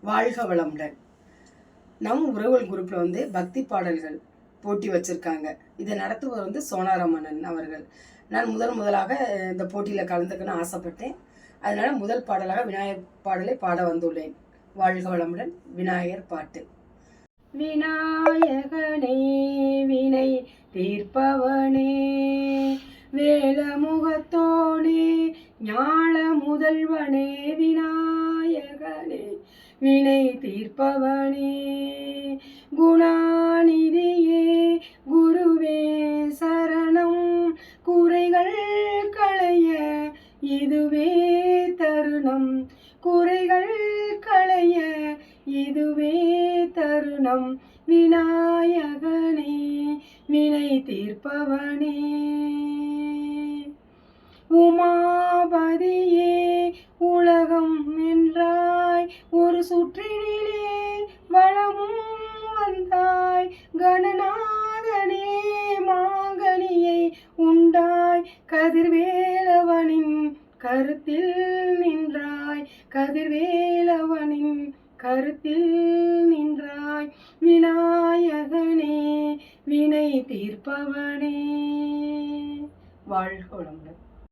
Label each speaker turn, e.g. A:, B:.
A: வாழ்க வளமுடன். நம் உறவுகள் குரூப்பில் வந்து பக்தி பாடல்கள் போட்டி வச்சுருக்காங்க. இதை நடத்துவர் வந்து சோனாரமணன் அவர்கள். நான் முதல் முதலாக இந்த போட்டியில் கலந்துக்கணும்னு ஆசைப்பட்டேன். அதனால் முதல் பாடலாக விநாயகர் பாடலை பாட வந்துள்ளேன். வாழ்க வளமுடன். விநாயகர் பாட்டு. விநாயகனே வினை தீர்ப்பவனே வேலமுகத்தோனே ஞாழ முதல்வனே வினா வினை தீர்ப்பவனே. குணாநிதியே குருவே சரணம். குறைகள் களைய இதுவே தருணம். குறைகள் களைய இதுவே தருணம். விநாயகனே வினை தீர்ப்பவனே. கதிர்வேலவனின் கருத்தில் நின்றாய். கதிர்வேலவனின் கருத்தில் நின்றாய். விநாயகனே வினை தீர்ப்பவனே. வாழ்க